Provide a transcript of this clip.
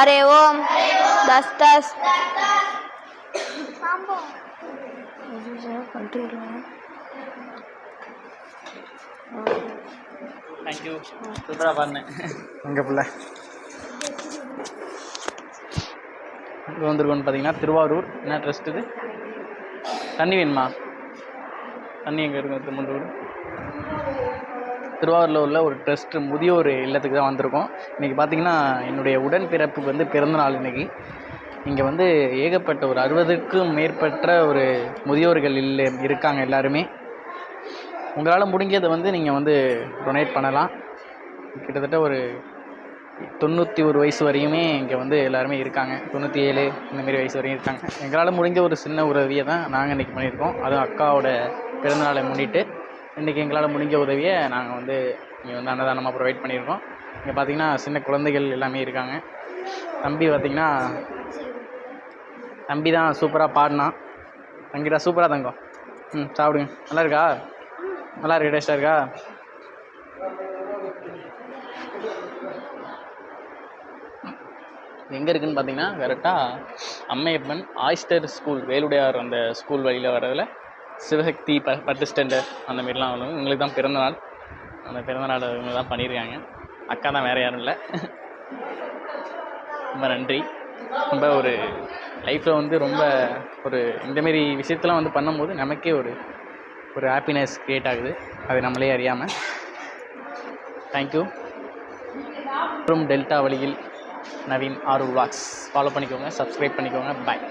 Array ஓம் தஸ் தஸ் thank you சூப்பராக பாருங்க எங்கள் பிள்ளை. வந்திருக்கோன்னு பார்த்தீங்கன்னா திருவாரூர். என்ன ட்ரஸ்ட் இது? தண்ணி வேணுமா? தண்ணி எங்கே இருக்கும் திருமண்டூர் திருவாரூரில் உள்ள ஒரு ட்ரஸ்ட் முதியோர் இல்லத்துக்கு தான் வந்திருக்கோம். இன்றைக்கி பார்த்தீங்கன்னா என்னுடைய உடன்பிறப்புக்கு வந்து பிறந்த நாள் இன்னைக்கு. இங்கே வந்து ஏகப்பட்ட ஒரு அறுபதுக்கும் மேற்பட்ட ஒரு முதியோர்கள் இல்லை இருக்காங்க எல்லாருமே. உங்களால் முடிஞ்சதை வந்து நீங்கள் வந்து டொனேட் பண்ணலாம். கிட்டத்தட்ட ஒரு தொண்ணூற்றி ஒரு வயசு வரையுமே இங்கே வந்து எல்லாருமே இருக்காங்க. தொண்ணூற்றி ஏழு இந்தமாரி வயசு வரையும் இருக்காங்க. எங்களால் முடிஞ்ச ஒரு சின்ன உதவியை தான் நாங்கள் இன்றைக்கி பண்ணியிருக்கோம். அதுவும் அக்காவோட பிறந்தநாளை முன்னிட்டு. இன்றைக்கி எங்களால் முடிஞ்ச உதவியை நாங்கள் வந்து இங்கே வந்து அன்னதானமாக ப்ரொவைட் பண்ணியிருக்கோம். இங்கே பார்த்தீங்கன்னா சின்ன குழந்தைகள் எல்லாமே இருக்காங்க. தம்பி பார்த்தீங்கன்னா தம்பி தான் சூப்பராக பாடினான் தங்கிடா சூப்பராக தங்கம். ம் சாப்பிடுங்க. நல்லா இருக்கா? நல்லா இருக்கு டேஸ்ட்டாக இருக்கா? எங்கே இருக்குன்னு பார்த்தீங்கன்னா கரெக்டாக அம்மையப்பன் ஆயிஸ்டர் ஸ்கூல் வேலுடையார் அந்த ஸ்கூல் வழியில் வரதில் சிவசக்தி ப பட்டு ஸ்டாண்டர்ட் அந்த மாரிலாம் வந்து இவங்களுக்கு தான் பிறந்த நாள். அந்த பிறந்த நாள் இவங்க தான் பண்ணியிருக்காங்க. அக்கா தான் வேறு யாரும் இல்லை. ரொம்ப நன்றி. ரொம்ப ஒரு லைஃப்பில் வந்து ரொம்ப ஒரு இந்தமாரி விஷயத்தெலாம் வந்து பண்ணும்போது நமக்கே ஒரு ஒரு ஹாப்பினஸ் க்ரியேட் ஆகுது. அது நம்மளே அறியாமல் தேங்க்யூ மற்றும் டெல்டா வழியில் நவீன் ஆர் விளாக்ஸ் ஃபாலோ பண்ணிக்கோங்க. சப்ஸ்கிரைப் பண்ணிக்கோங்க. பாய்